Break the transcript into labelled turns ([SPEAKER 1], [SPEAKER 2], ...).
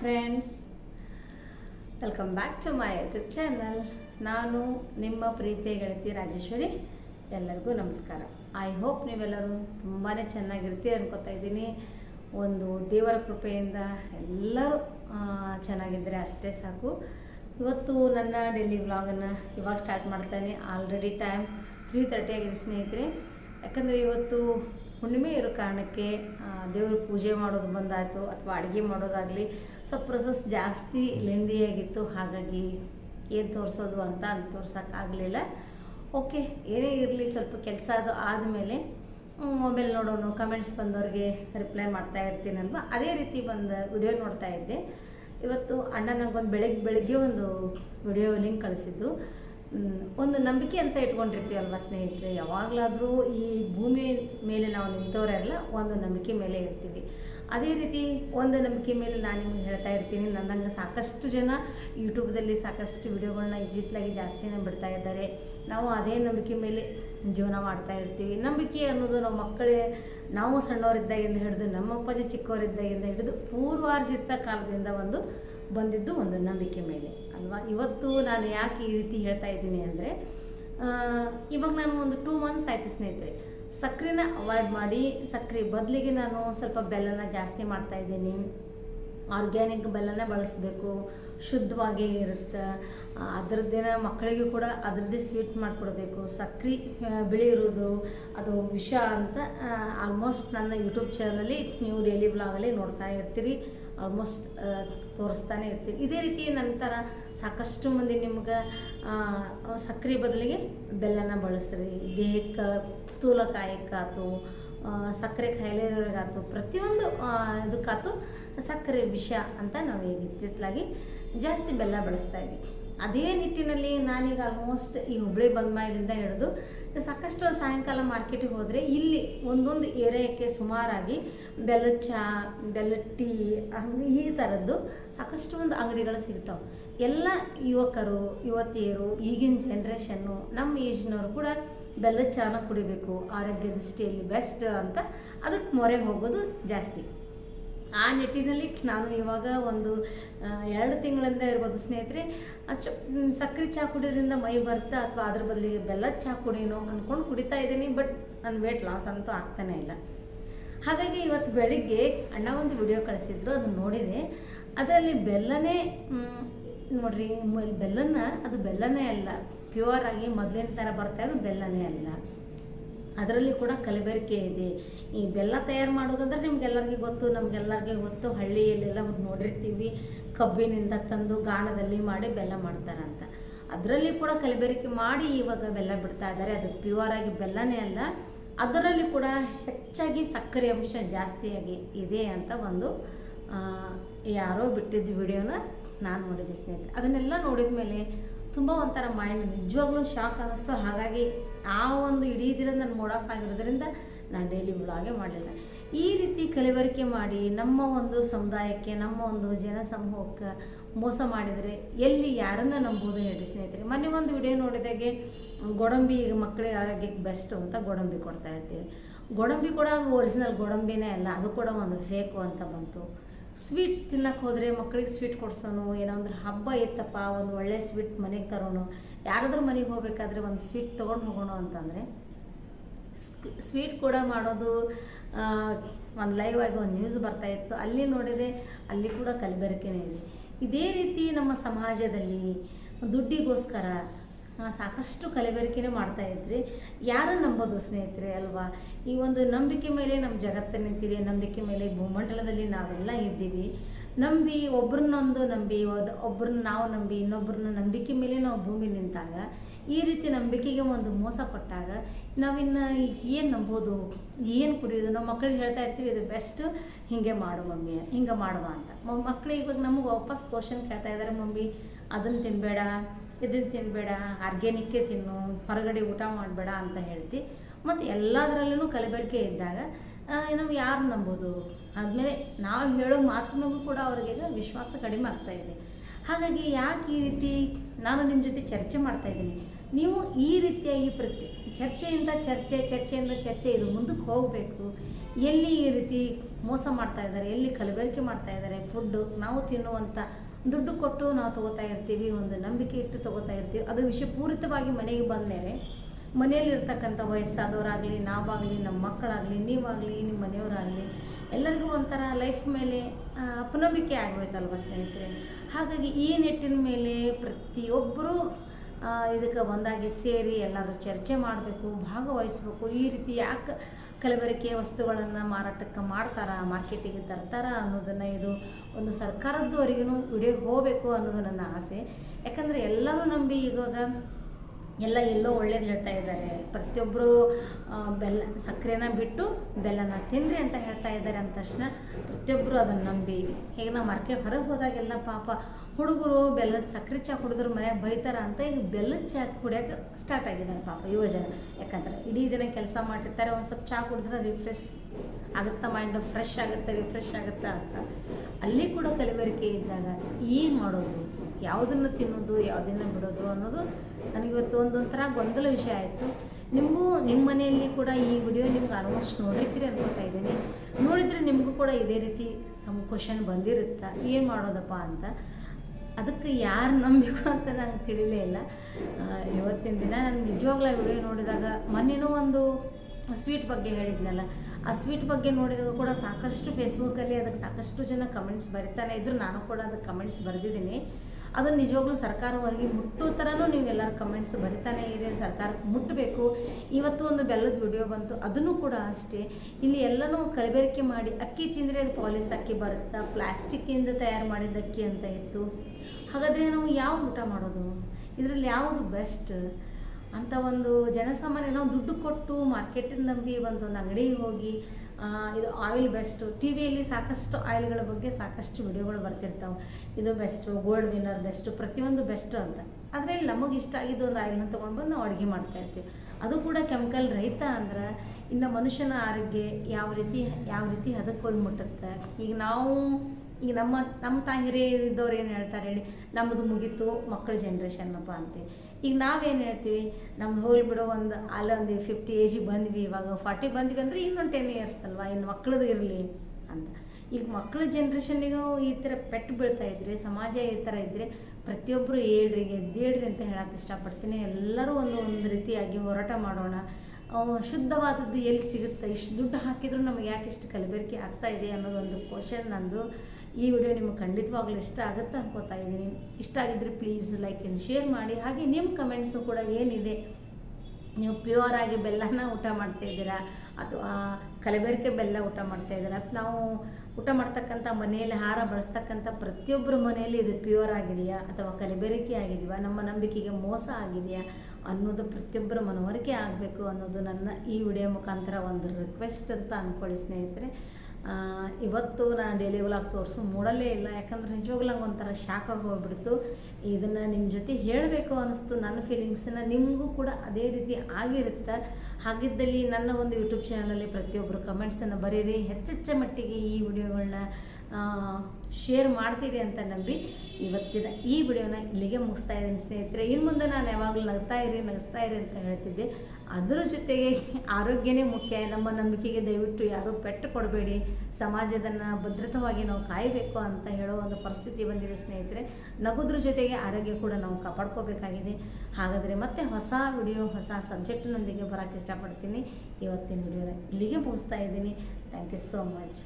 [SPEAKER 1] Friends welcome back to my YouTube channel ನಾನು ನಿಮ್ಮ ಪ್ರೀತಿಯ ಗೆಳತಿ ರಾಜೇಶ್ವರಿ. ಎಲ್ಲರಿಗೂ ನಮಸ್ಕಾರ. ಐ ಹೋಪ್ ನೀವೆಲ್ಲರೂ ತುಂಬಾ ಚೆನ್ನಾಗಿರ್ತೀರಿ ಅನ್ಕೋತಾ ಇದ್ದೀನಿ. ಒಂದು ದೇವರ ಕೃಪೆಯಿಂದ ಎಲ್ಲರೂ ಚೆನ್ನಾಗಿದ್ದರೆ ಅಷ್ಟೇ ಸಾಕು. ಇವತ್ತು ನನ್ನ ಡೈಲಿ ವ್ಲಾಗನ್ನು ಇವಾಗ ಸ್ಟಾರ್ಟ್ ಮಾಡ್ತಾನೆ. ಆಲ್ರೆಡಿ ಟೈಮ್ ತ್ರೀ ತರ್ಟಿ ಆಗಿದೆ ಸ್ನೇಹಿತರೆ. ಯಾಕಂದರೆ ಇವತ್ತು ಹುಣ್ಣಿಮೆ ಇರೋ ಕಾರಣಕ್ಕೆ ದೇವ್ರ ಪೂಜೆ ಮಾಡೋದು ಬಂದಾಯಿತು ಅಥವಾ ಅಡುಗೆ ಮಾಡೋದಾಗಲಿ ಸ್ವಲ್ಪ ಪ್ರೊಸೆಸ್ ಜಾಸ್ತಿ ಲೆಂದಿಯಾಗಿತ್ತು ಹಾಗಾಗಿ ಏನು ತೋರಿಸೋದು ಅಂತ ತೋರ್ಸೋಕ್ಕಾಗಲಿಲ್ಲ ಓಕೆ ಏನೇ ಇರಲಿ ಸ್ವಲ್ಪ ಕೆಲಸ ಅದು ಆದಮೇಲೆ ಮೊಬೈಲ್ ನೋಡೋನು ಕಮೆಂಟ್ಸ್ ಬಂದವ್ರಿಗೆ ರಿಪ್ಲೈ ಮಾಡ್ತಾ ಇರ್ತೀನಲ್ವ? ಅದೇ ರೀತಿ ಒಂದು ವಿಡಿಯೋ ನೋಡ್ತಾ ಇದ್ದೆ. ಇವತ್ತು ಅಣ್ಣ ನನಗೊಂದು ಬೆಳಗ್ಗೆ ಬೆಳಗ್ಗೆ ಒಂದು ವಿಡಿಯೋ ಲಿಂಕ್ ಕಳಿಸಿದ್ರು. ಒಂದು ನಂಬಿಕೆ ಅಂತ ಇಟ್ಕೊಂಡಿರ್ತೀವಲ್ವ ಸ್ನೇಹಿತರೆ? ಯಾವಾಗಲಾದರೂ ಈ ಭೂಮಿ ಮೇಲೆ ನಾವು ನಿಂತವರೆಲ್ಲ ಒಂದು ನಂಬಿಕೆ ಮೇಲೆ ಇರ್ತೀವಿ. ಅದೇ ರೀತಿ ಒಂದು ನಂಬಿಕೆ ಮೇಲೆ ನಾನು ನಿಮಗೆ ಹೇಳ್ತಾ ಇರ್ತೀನಿ, ನನ್ನಂಗೆ ಸಾಕಷ್ಟು ಜನ ಯೂಟ್ಯೂಬ್ದಲ್ಲಿ ಸಾಕಷ್ಟು ವಿಡಿಯೋಗಳನ್ನ ಇದ್ದಿತ್ತಲಾಗಿ ಜಾಸ್ತಿನೇ ಬಿಡ್ತಾ ಇದ್ದಾರೆ. ನಾವು ಅದೇ ನಂಬಿಕೆ ಮೇಲೆ ಜೀವನ ಮಾಡ್ತಾ ಇರ್ತೀವಿ. ನಂಬಿಕೆ ಅನ್ನೋದು ನಾವು ಮಕ್ಕಳೇ, ನಾವು ಸಣ್ಣವರಿದ್ದಾಗಿಂದ ಹಿಡಿದು, ನಮ್ಮ ಅಪ್ಪಾಜಿ ಚಿಕ್ಕವರಿದ್ದಾಗಿಂದ ಹಿಡಿದು ಪೂರ್ವಾರ್ಜಿತ ಕಾಲದಿಂದ ಒಂದು ಬಂದಿದ್ದು ಒಂದು ನಂಬಿಕೆ ಮೇಲೆ. ಅಲ್ವಾ? ಇವತ್ತು ನಾನು ಯಾಕೆ ಈ ರೀತಿ ಹೇಳ್ತಾ ಇದ್ದೀನಿ ಅಂದರೆ ಇವಾಗ ನಾನು ಒಂದು ಟೂ ಮಂತ್ಸ್ ಆಯಿತು ಸ್ನೇಹಿತರೆ. ಸಕ್ಕರೆನ ಅವಾಯ್ಡ್ ಮಾಡಿ ಸಕ್ಕರೆ ಬದಲಿಗೆ ನಾನು ಸ್ವಲ್ಪ ಬೆಲ್ಲನ ಜಾಸ್ತಿ ಮಾಡ್ತಾ ಇದ್ದೀನಿ. ಆರ್ಗ್ಯಾನಿಕ್ ಬೆಲ್ಲನ ಬಳಸಬೇಕು. ಶುದ್ಧವಾಗಿ ಇರುತ್ತೆ. ಅದರದ್ದೇನ ಮಕ್ಕಳಿಗೂ ಕೂಡ ಅದರದ್ದೇ ಸ್ವೀಟ್ ಮಾಡಿಕೊಡ್ಬೇಕು. ಸಕ್ಕರೆ ಬಿಳಿ ಇರೋದು ಅದು ವಿಷ ಅಂತ ಆಲ್ಮೋಸ್ಟ್ ನನ್ನ ಯೂಟ್ಯೂಬ್ ಚಾನಲಲ್ಲಿ ನೀವು ಡೈಲಿ ಬ್ಲಾಗಲ್ಲಿ ನೋಡ್ತಾ ಇರ್ತೀರಿ. ಆಲ್ಮೋಸ್ಟ್ ತೋರಿಸ್ತಾನೆ ಇರ್ತೀವಿ ಇದೇ ರೀತಿ ನಂತರ ಸಾಕಷ್ಟು ಮಂದಿ ನಿಮ್ಗೆ ಸಕ್ಕರೆ ಬದಲಿಗೆ ಬೆಲ್ಲನ ಬಳಸ್ರಿ. ದೇಹಕ್ಕೆ ಸ್ಥೂಲ ಕಾಯಕ್ಕಾತು ಸಕ್ಕರೆ ಕಾಯಿಲೆ ಇರೋರಿಗಾತು ಪ್ರತಿಯೊಂದು ಇದಕ್ಕಾತು ಸಕ್ಕರೆ ವಿಷ ಅಂತ ನಾವು ಈಗ ಇತ್ತಿತ್ತಲಾಗಿ ಜಾಸ್ತಿ ಬೆಲ್ಲ ಬಳಸ್ತಾ ಇದ್ದೀವಿ ಅದೇ ನಿಟ್ಟಿನಲ್ಲಿ ನಾನೀಗ ಆಲ್ಮೋಸ್ಟ್ ಈ ಹುಬ್ಳಿ ಬಂದ ಮಾಡಿಂದ ಹಿಡಿದು ಸಾಕಷ್ಟು ಸಾಯಂಕಾಲ ಮಾರ್ಕೆಟಿಗೆ ಹೋದರೆ ಇಲ್ಲಿ ಒಂದೊಂದು ಏರಿಯಾಕ್ಕೆ ಸುಮಾರಾಗಿ ಬೆಲ್ಲ ಚಹಾ ಬೆಲ್ಲ ಟೀ, ಹಂಗೆ ಈ ಥರದ್ದು ಸಾಕಷ್ಟು ಒಂದು ಅಂಗಡಿಗಳು ಸಿಗ್ತಾವೆ. ಎಲ್ಲ ಯುವಕರು, ಯುವತಿಯರು, ಈಗಿನ ಜನ್ರೇಷನ್ನು ನಮ್ಮ ಏಜ್ನವರು ಕೂಡ ಬೆಲ್ಲದ ಚಹಾನ ಕುಡಿಬೇಕು ಆರೋಗ್ಯ ದೃಷ್ಟಿಯಲ್ಲಿ ಬೆಸ್ಟ್ ಅಂತ ಅದಕ್ಕೆ ಮೊರೆ ಹೋಗೋದು ಜಾಸ್ತಿ. ಆ ನಿಟ್ಟಿನಲ್ಲಿ ನಾನು ಇವಾಗ ಒಂದು ಎರಡು ತಿಂಗಳಿಂದ ಇರ್ಬೋದು ಸ್ನೇಹಿತರೆ ಅಷ್ಟು ಸಕ್ಕರೆ ಚಹಾ ಕುಡಿಯೋದ್ರಿಂದ ಮೈ ಬರುತ್ತಾ ಅಥವಾ ಅದ್ರ ಬದಲಿಗೆ ಬೆಲ್ಲದ ಚಹಾ ಕುಡಿನೋ ಅಂದ್ಕೊಂಡು ಕುಡಿತಾ ಇದ್ದೀನಿ, ಬಟ್ ನನ್ನ ವೇಟ್ ಲಾಸ್ ಅಂತೂ ಆಗ್ತಾನೇ ಇಲ್ಲ. ಹಾಗಾಗಿ ಇವತ್ತು ಬೆಳಿಗ್ಗೆ ಅಣ್ಣ ಒಂದು ವಿಡಿಯೋ ಕಳಿಸಿದ್ರು, ಅದನ್ನು ನೋಡಿದೆ. ಅದರಲ್ಲಿ ಬೆಲ್ಲನೇ ನೋಡ್ರಿ ಬೆಲ್ಲನ, ಅದು ಬೆಲ್ಲನೇ ಅಲ್ಲ, ಪ್ಯೂರ್ ಆಗಿ ಮೊದಲಿನ ಥರ ಬರ್ತಾ ಇರೋದು ಬೆಲ್ಲನೇ ಅಲ್ಲ. ಅದರಲ್ಲಿ ಕೂಡ ಕಲಬೆರಕೆ ಇದೆ. ಈ ಬೆಲ್ಲ ತಯಾರು ಮಾಡೋದಂದ್ರೆ ನಿಮ್ಗೆಲ್ಲರಿಗೂ ಗೊತ್ತು, ನಮಗೆಲ್ಲರಿಗೆ ಗೊತ್ತು. ಹಳ್ಳಿಯಲ್ಲೆಲ್ಲ ನೋಡಿರ್ತೀವಿ. ಕಬ್ಬಿನಿಂದ ತಂದು ಗಾಣದಲ್ಲಿ ಮಾಡಿ ಬೆಲ್ಲ ಮಾಡ್ತಾರಂತ. ಅದರಲ್ಲಿ ಕೂಡ ಕಲಬೆರಕೆ ಮಾಡಿ ಇವಾಗ ಬೆಲ್ಲ ಬಿಡ್ತಾ ಇದ್ದಾರೆ. ಅದು ಪ್ಯೂರ್ ಆಗಿ ಬೆಲ್ಲನೇ ಅಲ್ಲ. ಅದರಲ್ಲಿ ಕೂಡ ಹೆಚ್ಚಾಗಿ ಸಕ್ಕರೆ ಅಂಶ ಜಾಸ್ತಿಯಾಗಿ ಇದೆ ಅಂತ ಒಂದು ಯಾರೋ ಬಿಟ್ಟಿದ್ದ ವಿಡಿಯೋನ ನಾನು ನೋಡಿದ್ದೆ ಸ್ನೇಹಿತರೆ. ಅದನ್ನೆಲ್ಲ ನೋಡಿದ ಮೇಲೆ ತುಂಬ ಒಂಥರ ಮೈಂಡ್ ನಿಜವಾಗ್ಲೂ ಶಾಕ್ ಅನ್ನಿಸ್ತು. ಹಾಗಾಗಿ ಆ ಒಂದು ಇಡೀ ದಿನ ನಾನು ಮೂಡ್ ಆಗಿರೋದ್ರಿಂದ ನಾನು ಡೈಲಿ ವ್ಲಾಗೇ ಮಾಡಲಿಲ್ಲ. ಈ ರೀತಿ ಕಲಿವರಿಕೆ ಮಾಡಿ ನಮ್ಮ ಒಂದು ಸಮುದಾಯಕ್ಕೆ, ನಮ್ಮ ಒಂದು ಜನ ಸಮೂಹಕ್ಕೆ ಮೋಸ ಮಾಡಿದರೆ ಎಲ್ಲಿ ಯಾರನ್ನ ನಂಬೋದು ಹೇಳಿ ಸ್ನೇಹಿತರೆ? ಮೊನ್ನೆ ಒಂದು ವಿಡಿಯೋ ನೋಡಿದಾಗೆ ಗೋಡಂಬಿ ಈಗ ಮಕ್ಕಳಿಗೆ ಆರೋಗ್ಯಕ್ಕೆ ಬೆಸ್ಟ್ ಅಂತ ಗೋಡಂಬಿ ಕೊಡ್ತಾ ಇರ್ತೀವಿ. ಗೋಡಂಬಿ ಕೂಡ ಅದು ಒರಿಜಿನಲ್ ಗೋಡಂಬಿನೇ ಅಲ್ಲ, ಅದು ಕೂಡ ಒಂದು ಫೇಕು ಅಂತ ಬಂತು. ಸ್ವೀಟ್ ತಿನ್ನಕ್ಕೆ ಹೋದರೆ ಮಕ್ಕಳಿಗೆ ಸ್ವೀಟ್ ಕೊಡ್ಸೋನು ಏನೋ ಹಬ್ಬ ಇತ್ತಪ್ಪ, ಒಂದು ಒಳ್ಳೆ ಸ್ವೀಟ್ ಮನೆಗೆ ತರೋನು, ಯಾರಾದ್ರೂ ಮನೆಗೆ ಹೋಗಬೇಕಾದ್ರೆ ಒಂದು ಸ್ವೀಟ್ ತೊಗೊಂಡು ಹೋಗೋಣ ಅಂತಂದರೆ ಸ್ವೀಟ್ ಕೂಡ ಮಾಡೋದು ಒಂದು ಲೈವ್ ಆಗಿ ಒಂದು ನ್ಯೂಸ್ ಬರ್ತಾ ಇತ್ತು. ಅಲ್ಲಿ ನೋಡಿದೆ, ಅಲ್ಲಿ ಕೂಡ ಕಲಬೆರಕೆನೇ ಇದೆ. ಇದೇ ರೀತಿ ನಮ್ಮ ಸಮಾಜದಲ್ಲಿ ದುಡ್ಡಿಗೋಸ್ಕರ ಸಾಕಷ್ಟು ಕಲಬೆರಕೆನೂ ಮಾಡ್ತಾ ಇದ್ರಿ. ಯಾರು ನಂಬೋದು ಸ್ನೇಹಿತರೆ ಅಲ್ವಾ? ಈ ಒಂದು ನಂಬಿಕೆ ಮೇಲೆ ನಮ್ಮ ಜಗತ್ತು ನಿಂತಿದೆ ನಂಬಿಕೆ ಮೇಲೆ ಭೂಮಂಡಲದಲ್ಲಿ ನಾವೆಲ್ಲ ಇದ್ದೀವಿ. ನಂಬಿ ಒಬ್ರನ್ನೊಂದು ನಂಬಿ, ಒಬ್ರನ್ನ ನಾವು ನಂಬಿ ಇನ್ನೊಬ್ಬರನ್ನ ನಂಬಿಕೆ ಮೇಲೆ ನಾವು ಭೂಮಿ ನಿಂತಾಗ, ಈ ರೀತಿ ನಂಬಿಕೆಗೆ ಒಂದು ಮೋಸ ಕೊಟ್ಟಾಗ, ನಾವಿನ್ನು ಏನು ನಂಬೋದು? ಏನು ಕುಡಿಯೋದು? ನಾವು ಮಕ್ಕಳಿಗೆ ಹೇಳ್ತಾ ಇರ್ತೀವಿ, ಇದು ಬೆಸ್ಟ್ ಹೀಗೆ ಮಾಡು ಮಮ್ಮಿ, ಹಿಂಗೆ ಮಾಡುವ ಅಂತ. ಮಕ್ಕಳು ಇವಾಗ ನಮಗೆ ವಾಪಸ್ ಕ್ವಶನ್ ಕೇಳ್ತಾ ಇದ್ದಾರೆ ಮಮ್ಮಿ ಅದನ್ನು ತಿನ್ನಬೇಡ ಇದನ್ನು ತಿನ್ನಬೇಡ ಆರ್ಗ್ಯಾನಿಕ್ಕೇ ತಿನ್ನು, ಹೊರಗಡೆ ಊಟ ಮಾಡಬೇಡ ಅಂತ ಹೇಳ್ತಿ. ಮತ್ತು ಎಲ್ಲದರಲ್ಲೂ ಕಲಬೆರಕೆ ಇದ್ದಾಗ ನಾವು ಯಾರು ನಂಬೋದು? ಆದಮೇಲೆ ನಾವು ಹೇಳೋ ಮಾತಿನಾಗೂ ಕೂಡ ಅವ್ರಿಗೆ ವಿಶ್ವಾಸ ಕಡಿಮೆ ಆಗ್ತಾ ಇದೆ. ಹಾಗಾಗಿ ಯಾಕೆ ಈ ರೀತಿ ನಾನು ನಿಮ್ಮ ಜೊತೆ ಚರ್ಚೆ ಮಾಡ್ತಾ ಇದ್ದೀನಿ. ನೀವು ಈ ರೀತಿಯಾಗಿ ಪ್ರತಿ ಚರ್ಚೆಯಿಂದ ಚರ್ಚೆ ಚರ್ಚೆಯಿಂದ ಚರ್ಚೆ ಇದು ಮುಂದಕ್ಕೆ ಹೋಗಬೇಕು. ಎಲ್ಲಿ ಈ ರೀತಿ ಮೋಸ ಮಾಡ್ತಾ ಇದ್ದಾರೆ, ಎಲ್ಲಿ ಕಲಬೆರಕೆ ಮಾಡ್ತಾ ಇದ್ದಾರೆ ಫುಡ್ಡು ನಾವು ತಿನ್ನುವಂಥ ದುಡ್ಡು ಕೊಟ್ಟು ನಾವು ತಗೋತಾ ಇರ್ತೀವಿ, ಒಂದು ನಂಬಿಕೆ ಇಟ್ಟು ತಗೋತಾ ಇರ್ತೀವಿ. ಅದು ವಿಷಪೂರಿತವಾಗಿ ಮನೆಗೆ ಬಂದ ಮೇಲೆ ಮನೆಯಲ್ಲಿರ್ತಕ್ಕಂಥ ವಯಸ್ಸಾದವರಾಗಲಿ, ನಾವಾಗಲಿ, ನಮ್ಮ ಮಕ್ಕಳಾಗಲಿ, ನೀವಾಗಲಿ, ನಿಮ್ಮ ಮನೆಯವರಾಗಲಿ, ಎಲ್ಲರಿಗೂ ಒಂಥರ ಲೈಫ್ ಮೇಲೆ ಅಪನಂಬಿಕೆ ಆಗೋಯ್ತಲ್ವ ಸ್ನೇಹಿತರೆ? ಹಾಗಾಗಿ ಈ ನಿಟ್ಟಿನ ಮೇಲೆ ಪ್ರತಿಯೊಬ್ಬರೂ ಇದಕ್ಕೆ ಒಂದಾಗಿ ಸೇರಿ ಎಲ್ಲರೂ ಚರ್ಚೆ ಮಾಡಬೇಕು, ಭಾಗವಹಿಸ್ಬೇಕು. ಈ ರೀತಿ ಯಾಕೆ ಕಲಬೆರಕೆ ವಸ್ತುಗಳನ್ನು ಮಾರಾಟಕ್ಕೆ ಮಾಡ್ತಾರ, ಮಾರ್ಕೆಟಿಗೆ ತರ್ತಾರ ಅನ್ನೋದನ್ನು ಇದು ಒಂದು ಸರ್ಕಾರದವರೆಗೂ ವಿಡಿಯೋ ಹೋಗಬೇಕು ಅನ್ನೋದು ನನ್ನ ಆಸೆ. ಯಾಕಂದರೆ ಎಲ್ಲರೂ ನಂಬಿ ಇವಾಗ ಎಲ್ಲ ಎಲ್ಲೋ ಒಳ್ಳೇದು ಹೇಳ್ತಾ ಇದ್ದಾರೆ. ಪ್ರತಿಯೊಬ್ಬರು ಬೆಲ್ಲ, ಸಕ್ಕರೆನ ಬಿಟ್ಟು ಬೆಲ್ಲನ ತಿನ್ನಿರಿ ಅಂತ ಹೇಳ್ತಾ ಇದ್ದಾರೆ ಅಂದ ತಕ್ಷಣ ಪ್ರತಿಯೊಬ್ಬರು ಅದನ್ನು ನಂಬಿ. ಹೇಗೆ ನಾವು ಮಾರ್ಕೆಟ್ ಹೊರಗೆ ಹೋದಾಗೆಲ್ಲ ಪಾಪ ಹುಡುಗರು ಬೆಲ್ಲದ ಸಕ್ಕರೆ ಚಹಾ ಕುಡಿದ್ರೆ ಮನ್ಯಾಗ ಬೈತಾರ ಅಂತ ಈಗ ಬೆಲ್ಲದ ಚಹಾ ಕುಡಿಯೋಕೆ ಸ್ಟಾರ್ಟ್ ಆಗಿದ್ದಾರೆ ಪಾಪ ಯುವ ಜನ ಯಾಕಂದ್ರೆ ಇಡೀ ದಿನ ಕೆಲಸ ಮಾಡಿರ್ತಾರೆ ಒಂದು ಸ್ವಲ್ಪ ಚಹಾ ಕುಡಿದ್ರೆ ರಿಫ್ರೆಶ್ ಆಗುತ್ತಾ ಮೈಂಡ್ ಫ್ರೆಶ್ ಆಗುತ್ತೆ ರಿಫ್ರೆಶ್ ಆಗುತ್ತೆ ಅಂತ. ಅಲ್ಲಿ ಕೂಡ ಕಲಬೆರಿಕೆ ಇದ್ದಾಗ ಏನು ಮಾಡೋದು? ಯಾವುದನ್ನು ತಿನ್ನೋದು, ಯಾವುದನ್ನು ಬಿಡೋದು ಅನ್ನೋದು ನನಗಿವತ್ತು ಒಂದೊಂಥರ ಗೊಂದಲ ವಿಷಯ ಆಯಿತು. ನಿಮಗೂ ನಿಮ್ಮ ಮನೆಯಲ್ಲಿ ಕೂಡ ಈ ವಿಡಿಯೋ ನಿಮ್ಗೆ ಆಲ್ಮೋಸ್ಟ್ ನೋಡಿರ್ತೀರಿ ಅನ್ಕೋತಾ ಇದ್ದೀನಿ. ನೋಡಿದರೆ ನಿಮಗೂ ಕೂಡ ಇದೇ ರೀತಿ ಸಮ್ ಕ್ವಶನ್ ಬಂದಿರುತ್ತಾ? ಏನು ಮಾಡೋದಪ್ಪ ಅಂತ. ಅದಕ್ಕೆ ಯಾರು ನಂಬಬೇಕು ಅಂತ ನಂಗೆ ತಿಳಿಲೇ ಇಲ್ಲ. ಇವತ್ತಿನ ದಿನ ನಾನು ನಿಜವಾಗ್ಲೂ ವಿಡಿಯೋ ನೋಡಿದಾಗ ಮೊನ್ನೆನೂ ಒಂದು ಸ್ವೀಟ್ ಬಗ್ಗೆ ಹೇಳಿದ್ನಲ್ಲ, ಆ ಸ್ವೀಟ್ ಬಗ್ಗೆ ನೋಡಿದಾಗ ಕೂಡ ಸಾಕಷ್ಟು ಫೇಸ್ಬುಕ್ಕಲ್ಲಿ ಅದಕ್ಕೆ ಸಾಕಷ್ಟು ಜನ ಕಮೆಂಟ್ಸ್ ಬರಿತಾನೆ ಇದ್ರು. ನಾನು ಕೂಡ ಅದಕ್ಕೆ ಕಮೆಂಟ್ಸ್ ಬರೆದಿದ್ದೀನಿ. ಅದು ನಿಜವಾಗ್ಲೂ ಸರ್ಕಾರವರೆಗೆ ಮುಟ್ಟೋ ಥರನೂ ನೀವೆಲ್ಲರೂ ಕಮೆಂಟ್ಸ್ ಬರಿತಾನೆ ಇರಿ, ಸರ್ಕಾರಕ್ಕೆ ಮುಟ್ಟಬೇಕು ಇವತ್ತು ಒಂದು ಬೆಲ್ಲದ ವಿಡಿಯೋ ಬಂತು, ಅದನ್ನು ಕೂಡ ಅಷ್ಟೇ. ಇಲ್ಲಿ ಎಲ್ಲನೂ ಕಲಬೆರಕೆ ಮಾಡಿ, ಅಕ್ಕಿ ತಿಂದರೆ ಅದು ಪಾಲಿಸ್ ಅಕ್ಕಿ ಬರುತ್ತಾ, ಪ್ಲಾಸ್ಟಿಕ್ಕಿಂದ ತಯಾರು ಮಾಡಿದ ಅಕ್ಕಿ ಅಂತ ಇತ್ತು. ಹಾಗಾದರೆ ನಾವು ಯಾವ್ದು ಊಟ ಮಾಡೋದು? ಇದರಲ್ಲಿ ಯಾವುದು ಬೆಸ್ಟ್ ಅಂತ ಒಂದು ಜನಸಾಮಾನ್ಯ ನಾವು ದುಡ್ಡು ಕೊಟ್ಟು ಮಾರ್ಕೆಟಿಂದ ನಂಬಿ ಒಂದು ಒಂದು ಅಂಗಡಿಗೆ ಹೋಗಿ ಇದು ಆಯಿಲ್ ಬೆಸ್ಟು ಟಿ ವಿಯಲ್ಲಿ ಸಾಕಷ್ಟು ಆಯಿಲ್ಗಳ ಬಗ್ಗೆ ಸಾಕಷ್ಟು ವಿಡಿಯೋಗಳು ಬರ್ತಿರ್ತಾವೆ. ಇದು ಬೆಸ್ಟು ಗೋಲ್ಡ್ ವಿನ್ನರ್ ಬೆಸ್ಟು ಪ್ರತಿಯೊಂದು ಬೆಸ್ಟ್ ಅಂತ. ಆದರೆ ನಮಗೆ ಇಷ್ಟ ಆಗಿದ್ದು ಒಂದು ಆಯಿಲ್ನ ತೊಗೊಂಡು ಬಂದು ನಾವು ಅಡುಗೆ ಮಾಡ್ತಾ ಇರ್ತೀವಿ. ಅದು ಕೂಡ ಕೆಮಿಕಲ್ ರಹಿತ ಅಂದ್ರೆ ಇನ್ನು ಮನುಷ್ಯನ ಆರೋಗ್ಯ ಯಾವ ರೀತಿ ಯಾವ ರೀತಿ ಹದಕ್ಕೆ ಹೋಗಿ ಮುಟ್ಟುತ್ತೆ? ಈಗ ನಾವು ಈಗ ನಮ್ಮ ನಮ್ಮ ತಾಯಿ ಹಿರಿಯರಿದ್ದವ್ರು ಏನು ಹೇಳ್ತಾರೆ ಹೇಳಿ ನಮ್ಮದು ಮುಗೀತು ಮಕ್ಕಳ ಜನ್ರೇಷನ್ನಪ್ಪ ಅಂತೆ. ಈಗ ನಾವೇನು ಹೇಳ್ತೀವಿ, ನಮ್ದು ಹೋಗಿ ಬಿಡೋ, ಒಂದು ಅಲ್ಲೊಂದು ಫಿಫ್ಟಿ ಏಜಿಗೆ ಬಂದ್ವಿ, ಇವಾಗ ಫಾರ್ಟಿ ಬಂದ್ವಿ ಅಂದರೆ ಇನ್ನೊಂದು ಟೆನ್ ಇಯರ್ಸ್ ಅಲ್ವಾ, ಇನ್ನು ಮಕ್ಕಳದು ಇರಲಿ ಅಂತ. ಈಗ ಮಕ್ಕಳ ಜನ್ರೇಷನ್ನಿಗೂ ಈ ಥರ ಪೆಟ್ಟು ಬೀಳ್ತಾ ಇದ್ರೆ, ಸಮಾಜ ಈ ಥರ ಇದ್ದರೆ ಪ್ರತಿಯೊಬ್ಬರು ಹೇಳ್ರಿ ಎದ್ದೇಳ್ರಿ ಅಂತ ಹೇಳಕ್ಕೆ ಇಷ್ಟಪಡ್ತೀನಿ. ಎಲ್ಲರೂ ಒಂದು ಒಂದು ರೀತಿಯಾಗಿ ಹೋರಾಟ ಮಾಡೋಣ. ಶುದ್ಧವಾದದ್ದು ಎಲ್ಲಿ ಸಿಗುತ್ತೆ, ಇಷ್ಟು ದುಡ್ಡು ಹಾಕಿದ್ರು ನಮಗೆ ಯಾಕೆ ಇಷ್ಟು ಕಲಬೆರಕೆ ಆಗ್ತಾ ಇದೆ ಅನ್ನೋದೊಂದು ಕ್ವಶನ್ ನಂದು. ಈ ವಿಡಿಯೋ ನಿಮಗೆ ಖಂಡಿತವಾಗ್ಲೂ ಇಷ್ಟ ಆಗುತ್ತೆ ಅನ್ಕೋತಾ ಇದ್ದೀನಿ. ಇಷ್ಟ ಆಗಿದ್ರೆ ಪ್ಲೀಸ್ ಲೈಕ್ ಆ್ಯಂಡ್ ಶೇರ್ ಮಾಡಿ. ಹಾಗೆ ನಿಮ್ಮ ಕಮೆಂಟ್ಸು ಕೂಡ ಏನಿದೆ? ನೀವು ಪ್ಯೂರ್ ಆಗಿ ಬೆಲ್ಲನ ಊಟ ಮಾಡ್ತಾ ಇದ್ದೀರಾ? ಅಥವಾ ಕಲಬೆರಕೆ ಬೆಲ್ಲ ಊಟ ಮಾಡ್ತಾ ಇದ್ದೀರಾ? ನಾವು ಊಟ ಮಾಡ್ತಕ್ಕಂಥ ಮನೆಯಲ್ಲಿ ಹಾರ ಬಳಸ್ತಕ್ಕಂಥ ಪ್ರತಿಯೊಬ್ಬರ ಮನೆಯಲ್ಲಿ ಇದು ಪ್ಯೂರ್ ಆಗಿದೆಯಾ? ಅಥವಾ ಕಲಬೆರಕೆ ಆಗಿದೆಯಾ? ನಮ್ಮ ನಂಬಿಕೆಗೆ ಮೋಸ ಆಗಿದೆಯಾ? ಅನ್ನೋದು ಪ್ರತಿಯೊಬ್ಬರ ಮನವರಿಕೆ ಆಗಬೇಕು ಅನ್ನೋದು ನನ್ನ ಈ ವಿಡಿಯೋ ಮುಖಾಂತರ ಒಂದು ರಿಕ್ವೆಸ್ಟ್ ಅಂತ ಅಂದ್ಕೊಳ್ಳಿ ಸ್ನೇಹಿತರೆ. ಇವತ್ತು ನಾನು ಡೈಲಿ ವ್ಲಾಗ್ ತೋರಿಸೋ ಮೂಡಲ್ಲೇ ಇಲ್ಲ, ಯಾಕಂದ್ರೆ ನಿಜವಾಗ್ಲೂ ನಂಗೆ ಒಂಥರ ಶಾಕ್ ಆಗಿ ಹೋಗ್ಬಿಡ್ತು. ಇದನ್ನು ನಿಮ್ಮ ಜೊತೆ ಹೇಳಬೇಕು ಅನ್ನಿಸ್ತು, ನನ್ನ ಫೀಲಿಂಗ್ಸನ್ನ ನಿಮಗೂ ಕೂಡ ಅದೇ ರೀತಿ ಆಗಿರುತ್ತೆ. ಹಾಗಿದ್ದಲ್ಲಿ ನನ್ನ ಒಂದು ಯೂಟ್ಯೂಬ್ ಚಾನಲಲ್ಲಿ ಪ್ರತಿಯೊಬ್ಬರು ಕಮೆಂಟ್ಸನ್ನು ಬರೀರಿ, ಹೆಚ್ಚೆಚ್ಚ ಮಟ್ಟಿಗೆ ಈ ವಿಡಿಯೋಗಳನ್ನ ಶೇರ್ ಮಾಡ್ತೀರಿ ಅಂತ ನಂಬಿ ಇವತ್ತಿನ ಈ ವಿಡಿಯೋನ ಇಲ್ಲಿಗೆ ಮುಗಿಸ್ತಾ ಇದ್ದೀನಿ ಸ್ನೇಹಿತರೆ. ಇನ್ನು ಮುಂದೆ ನಾನು ಯಾವಾಗಲೂ ನಗ್ತಾ ಇರಿ, ನಗಿಸ್ತಾ ಇರಿ ಅಂತ ಹೇಳ್ತಿದ್ದೆ. ಅದರ ಜೊತೆಗೆ ಆರೋಗ್ಯನೇ ಮುಖ್ಯ. ನಮ್ಮ ನಂಬಿಕೆಗೆ ದಯವಿಟ್ಟು ಯಾರೂ ಪೆಟ್ಟು ಕೊಡಬೇಡಿ. ಸಮಾಜದನ್ನು ಭದ್ರತವಾಗಿ ನಾವು ಕಾಯಬೇಕು ಅಂತ ಹೇಳೋ ಒಂದು ಪರಿಸ್ಥಿತಿ ಬಂದಿದೆ ಸ್ನೇಹಿತರೆ. ನಗುದ್ರ ಜೊತೆಗೆ ಆರೋಗ್ಯ ಕೂಡ ನಾವು ಕಾಪಾಡ್ಕೋಬೇಕಾಗಿದೆ. ಹಾಗಾದರೆ ಮತ್ತೆ ಹೊಸ ವಿಡಿಯೋ, ಹೊಸ ಸಬ್ಜೆಕ್ಟ್ನೊಂದಿಗೆ ಬರೋಕ್ಕೆ ಇಷ್ಟಪಡ್ತೀನಿ. ಇವತ್ತಿನ ವಿಡಿಯೋನ ಇಲ್ಲಿಗೆ ಮುಗಿಸ್ತಾ ಇದ್ದೀನಿ. Thank you so much